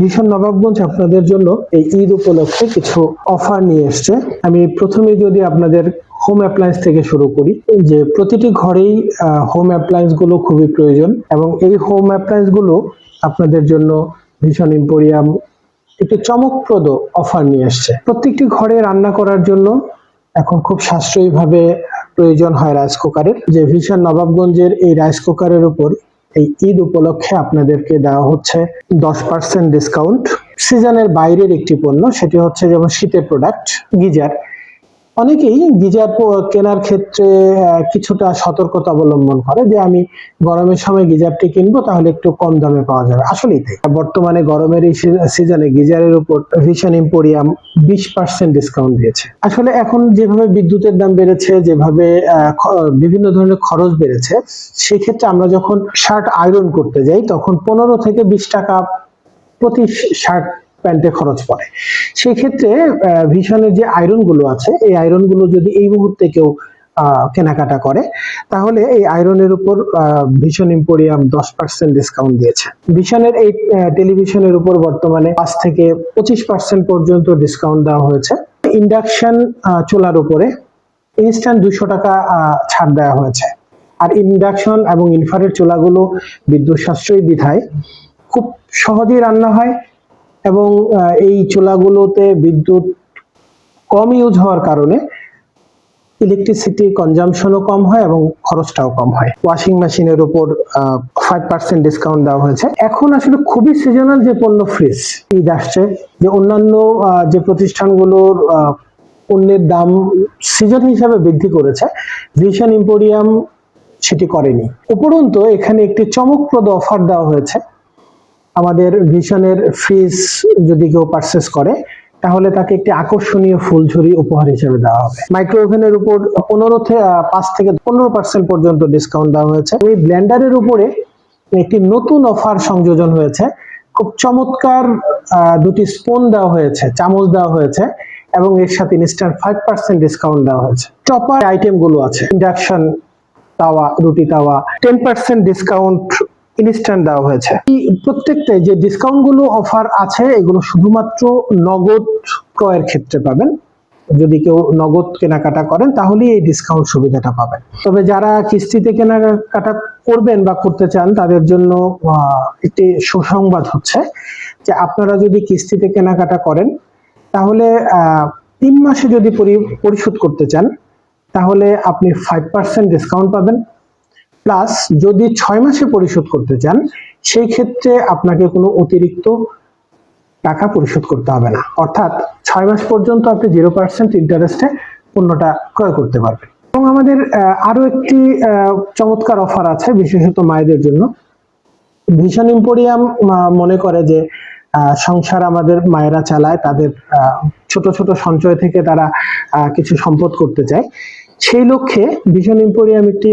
ভীষণ নবাবগঞ্জ আপনাদের জন্য এই ঈদ উপলক্ষে কিছু অফার নিয়ে এসছে। আমি প্রথমে যদি আপনাদের হোম অ্যাপ্লায়েন্স থেকে শুরু করি, যে প্রতিটি ঘরেই হোম অ্যাপ্লায়েন্সগুলো খুবই প্রয়োজন এবং এই হোম অ্যাপ্লায়েন্সগুলো আপনাদের জন্য ভীষণ ইম্পোরিয়াম একটি চমকপ্রদ অফার নিয়ে এসছে। প্রত্যেকটি ঘরে রান্না করার জন্য এখন খুব সাশ্রয়ীভাবে প্রয়োজন হয় রাইস কুকারের যে ভীষণ নবাবগঞ্জের এই রাইস কুকারের উপর এই ঈদ উপলক্ষে আপনাদেরকে দেওয়া হচ্ছে দশ পার্সেন্ট ডিসকাউন্ট সিজনের বাইরের একটি পণ্য, সেটি হচ্ছে যেমন শীতের প্রোডাক্ট গিজার। অনেকেই গিজার কেনার ক্ষেত্রে কিছুটা সতর্কতা অবলম্বন করে যে আমি গরমের সময় গিজারটি কিনবো, তাহলে একটু কম দামে পাওয়া যাবে। আসলেই তাই। বর্তমানে গরমের এই সিজনে গিজারের উপর ভিশন ইম্পোরিয়াম বিশ পার্সেন্ট ডিসকাউন্ট দিয়েছে। আসলে এখন যেভাবে বিদ্যুতের দাম বেড়েছে, যেভাবে বিভিন্ন ধরনের খরচ বেড়েছে, সেক্ষেত্রে আমরা যখন শার্ট আয়রন করতে যাই, তখন পনেরো থেকে বিশ টাকা প্রতি শার্ট প্যান্টে খরচ পড়ে। সেই ক্ষেত্রে ভিশনের যে আয়রনগুলো আছে, এই আয়রনগুলো যদি এই মুহূর্তে কেউ কেনাকাটা করে, তাহলে এই আয়রনের উপর ভিশন ইম্পোরিয়াম দশ পার্সেন্ট ডিসকাউন্ট দিয়েছে। ভিশনের এই টেলিভিশনের উপর বর্তমানে পাঁচ থেকে পঁচিশ পার্সেন্ট পর্যন্ত ডিসকাউন্ট দেওয়া হয়েছে। ইন্ডাকশন চুলার উপরে ইনস্ট্যান্ট দুশো টাকা ছাড় দেওয়া হয়েছে। আর ইন্ডাকশন এবং ইনফারের চুলাগুলো বিদ্যুৎ সাশ্রয়ী বিধায় খুব সহজেই রান্না হয়। এবং এই চুলাগুলোতে বিদ্যুৎ কম ইউজ হওয়ার কারণে ইলেকট্রিসিটি কনজামশনও কম হয় এবং খরচটাও কম হয়। ওয়াশিং মেশিনের উপর ফাইভ পার্সেন্ট ডিসকাউন্ট দেওয়া হয়েছে। এখন আসলে খুবই সিজনাল যে পণ্য ফ্রিজ ঈদ আসছে, যে অন্যান্য যে প্রতিষ্ঠানগুলোর পণ্যের দাম সিজন হিসাবে বৃদ্ধি করেছে ভিশন ইম্পোরিয়াম সেটি করেনি। উপরন্তু এখানে একটি চমকপ্রদ অফার দেওয়া হয়েছে। আমাদের ভিশনের ফ্রিজ যদি কেউ পারচেস করে, তাহলে তাকে একটি আকর্ষণীয় ফুলঝুরি উপহার হিসেবে দেওয়া হবে। মাইক্রো ওভেনের উপর পনেরো থেকে পাঁচ থেকে পনেরো পার্সেন্ট পর্যন্ত ডিসকাউন্ট দেওয়া হয়েছে। এই ব্লেন্ডারের উপরে একটি নতুন অফার সংযোজন হয়েছে। খুব চমৎকার দুটি স্পুন দেওয়া হয়েছে, চামচ দেওয়া হয়েছে এবং এর সাথে ইনস্ট্যান্ট ফাইভ পার্সেন্ট ডিসকাউন্ট দেওয়া হয়েছে। চপার আইটেমগুলো আছে। ইন্ডাকশন তাওয়া, রুটি তাওয়া টেন পার্সেন্ট ডিসকাউন্ট ইনস্ট্যান্ট দেওয়া হয়েছে। প্রত্যেকটা যে ডিসকাউন্টগুলো অফার আছে, এগুলো শুধুমাত্র নগদ ক্রয়ের ক্ষেত্রে পাবেন। যদি কেউ নগদ কেনাকাটা করেন, তাহলেই এই ডিসকাউন্ট সুবিধাটা পাবেন। তবে যারা কিস্তিতে কেনাকাটা করবেন বা করতে চান, তাদের জন্য একটি সুসংবাদ হচ্ছে যে আপনারা যদি কিস্তিতে কেনাকাটা করেন, তাহলে তিন মাসে যদি পরি- পরিশোধ করতে চান, তাহলে আপনি ফাইভ পার্সেন্ট ডিসকাউন্ট পাবেন। প্লাস যদি ছয় মাসে পরিশোধ করতে চান, সেই ক্ষেত্রে আপনাকে কোনো অতিরিক্ত টাকা পরিশোধ করতে হবে না। অর্থাৎ ছয় মাস পর্যন্ত আপনি জিরো পার্সেন্ট ইন্টারেস্টে পণ্যটা ক্রয় করতে পারবেন। এবং আমাদের আরও একটি চমৎকার অফার আছে, বিশেষত মায়েদের জন্য। ভিশন ইম্পোরিয়াম মনে করে যে সংসার আমাদের মায়েরা চালায়, তাদের ছোট ছোট সঞ্চয় থেকে তারা কিছু সম্পদ করতে চায়। সেই লক্ষ্যে ভিশন ইম্পোরিয়াম একটি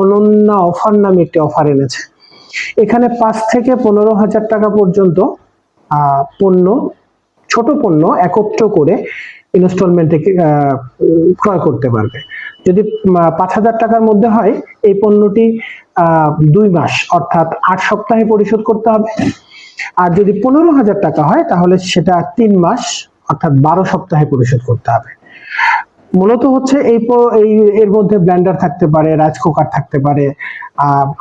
অনন্য অফার নামে একটি অফার এনেছে। এখানে পাঁচ থেকে পনেরো হাজার টাকা পর্যন্ত পণ্য, ছোট পণ্য একত্র করে ইনস্টলমেন্টে ক্রয় করতে পারবে। যদি পাঁচ হাজার টাকার মধ্যে হয়, এই পণ্যটি দুই মাস অর্থাৎ আট সপ্তাহে পরিশোধ করতে হবে। আর যদি পনেরো হাজার টাকা হয়, তাহলে সেটা তিন মাস অর্থাৎ বারো সপ্তাহে পরিশোধ করতে হবে। মূলত হচ্ছে এই এর মধ্যে ব্ল্যান্ডার থাকতে পারে, রাইস কুকার থাকতে পারে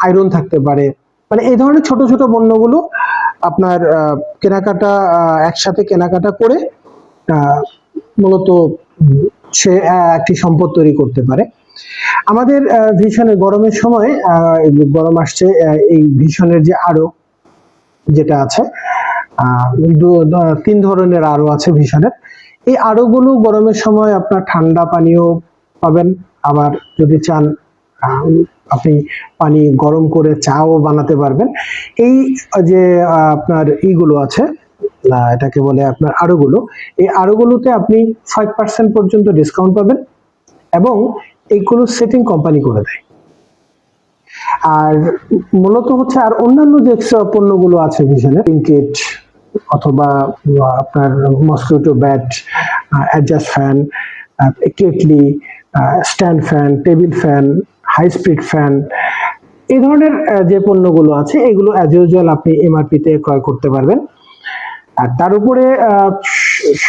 আয়রন থাকতে পারে। মানে এই ধরনের ছোট ছোট পণ্যগুলো আপনার কেনাকাটা একসাথে কেনাকাটা করে মূলত সে একটি সম্পদ তৈরি করতে পারে। আমাদের ভীষণের গরমের সময় গরম আসছে এই ভীষণের যে আরও যেটা আছে তিন ধরনের আরও আছে ভীষণের। এই আরোগুলো গরমের সময় আপনার ঠান্ডা পানীয় পাবেন। আবার যদি চান আপনি পানি গরম করে চাও বানাতে পারবেন। এই যে আপনার ইগুলো আছে এটাকে বলে আপনার আরোগুলো, এই আরোগুলোতে আপনি ফাইভ পার্সেন্ট পর্যন্ত ডিসকাউন্ট পাবেন এবং এইগুলো সেটিং কোম্পানি করে দেয়। আর মূলত হচ্ছে, আর অন্যান্য যে পণ্যগুলো আছে ভিশনের কিট অথবা আপনার mosquito bat adjust fan kettle stand fan table fan high speed fan এই ধরনের যে পণ্যগুলো আছে এগুলো অ্যাজ ইউজুয়াল আপনি এমআরপিতে ক্রয় করতে পারবেন। আর তার উপরে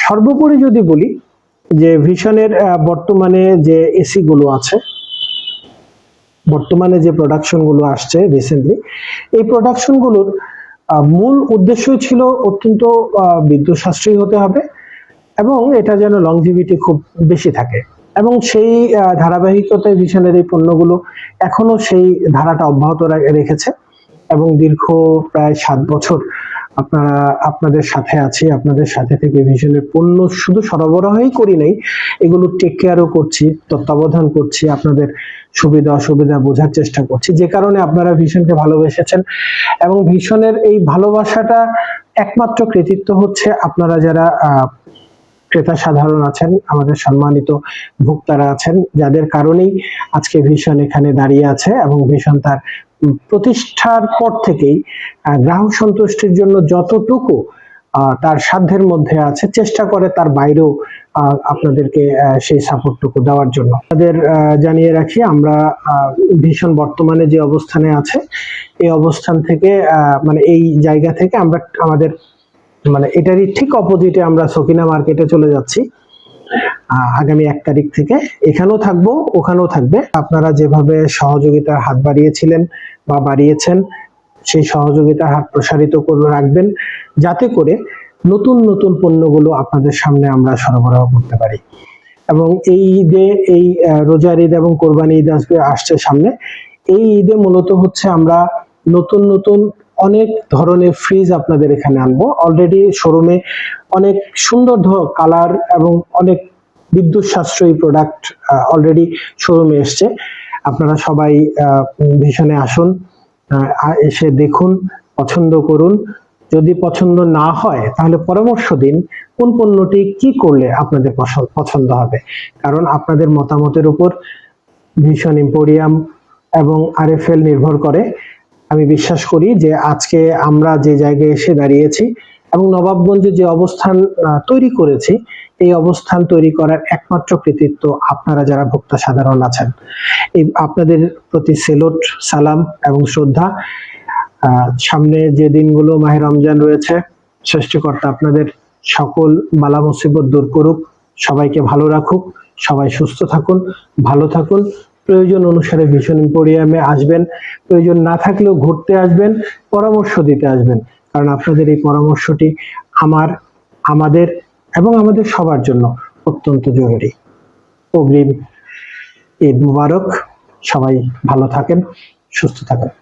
সর্বোপরি যদি বলি যে ভিশনের বর্তমানে যে এসি গুলো আছে বর্তমানে যে প্রোডাকশনগুলো আসছে রিসেন্টলি এই প্রোডাকশনগুলোর আহ, মূল উদ্দেশ্যই ছিল অত্যন্ত বিদ্যুৎ সাশ্রয়ী হতে হবে এবং এটা যেন লংজিভিটি খুব বেশি থাকে। এবং সেই ধারাবাহিকতায় ভিশনের এই পণ্যগুলো এখনও সেই ধারাটা অব্যাহত রেখেছে এবং দীর্ঘ প্রায় সাত বছর আপনারা আপনাদের সাথে আছি, আপনাদের সাথে থেকে ভিশনের পণ্য শুধু সরবরাহই করি নাই, এগুলো টেক কেয়ারও করছি, তত্ত্বাবধান করছি, আপনাদের সুবিধা অসুবিধা বোঝার চেষ্টা করছি। যে কারণে আপনারা ভীষণকে ভালোবেসেছেন এবং ভীষণের এই ভালোবাসাটা একমাত্র কৃতিত্ব হচ্ছে আপনারা যারা ক্রেতা সাধারণ আছেন, আমাদের সম্মানিত ভোক্তারা আছেন, যাদের কারণেই আজকে ভীষণ এখানে দাঁড়িয়ে আছে এবং ভীষণ তার প্রতিষ্ঠার পর থেকেই গ্রাহক সন্তুষ্টির জন্য যতটুকু তার সাধ্যের মধ্যে আছে, চেষ্টা করে তার বাইরেও আপনাদেরকে সেই সাপোর্টটুকু দেওয়ার জন্য। আমাদের জানিয়ে রাখি, আমরা ভীষণ বর্তমানে যে অবস্থানে আছে, এই অবস্থান থেকে মানে এই জায়গা থেকে আমরা, আমাদের মানে এটারই ঠিক অপোজিটে আমরা সকিনা মার্কেটে চলে যাচ্ছি। আগামী এক তারিখ থেকে এখানেও থাকব, ওখানেও থাকবে। আপনারা যেভাবে সহযোগিতার হাত বাড়িয়েছিলেন বা বাড়িয়েছেন, সেই সহযোগিতার হাত প্রসারিত করে রাখবেন, যাতে করে নতুন নতুন পণ্যগুলো আপনাদের সামনে আমরা সরবরাহ করতে পারি। এবং এই ঈদে, এই রোজার ঈদ এবং কোরবানি ঈদ আসবে আসছে সামনে। এই ঈদে মূলত হচ্ছে আমরা নতুন নতুন অনেক ধরনের ফ্রিজ আপনাদের এখানে আনব। অলরেডি শোরুমে অনেক সুন্দর কালার এবং অনেক বিদ্যুৎ সাশ্রয়ী প্রোডাক্ট অলরেডি শোরুমে এসছে। আপনারা সবাই ভীষণে আসুন এসে দেখুন, পছন্দ করুন। যদি পছন্দ না হয়, তাহলে পরামর্শ দিন, কোন পণ্যটি কি করলে আপনাদের পছ- পছন্দ হবে। কারণ আপনাদের মতামতের উপর ভীষণ ইম্পোরিয়াম এবং আরএফএল নির্ভর করে। আমি বিশ্বাস করি যে আজকে আমরা যে জায়গায় এসে দাঁড়িয়েছি এবং নবাবগঞ্জে যে অবস্থান তৈরি করেছি, এই অবস্থান তৈরি করার একমাত্র কৃতিত্ব আপনারা যারা ভোক্তা সাধারণ আছেন। এই আপনাদের প্রতি সেলোট, সালাম এবং শ্রদ্ধা। সামনে যে দিনগুলো মাহে রমজান রয়েছে, সৃষ্টিকর্তা আপনাদের সকল বালা মুসিবত দূর করুক। সবাইকে ভালো রাখুক। সবাই সুস্থ থাকুন, ভালো থাকুন। প্রয়োজন অনুসারে ভীষণ এম্পোরিয়ামে আসবেন। প্রয়োজন না থাকলেও ঘুরতে আসবেন, পরামর্শ দিতে আসবেন। কারণ আপনাদের এই পরামর্শটি আমার, আমাদের এবং আমাদের সবার জন্য অত্যন্ত জরুরি। অগ্রিম ঈদ মুবারক। সবাই ভালো থাকেন, সুস্থ থাকেন।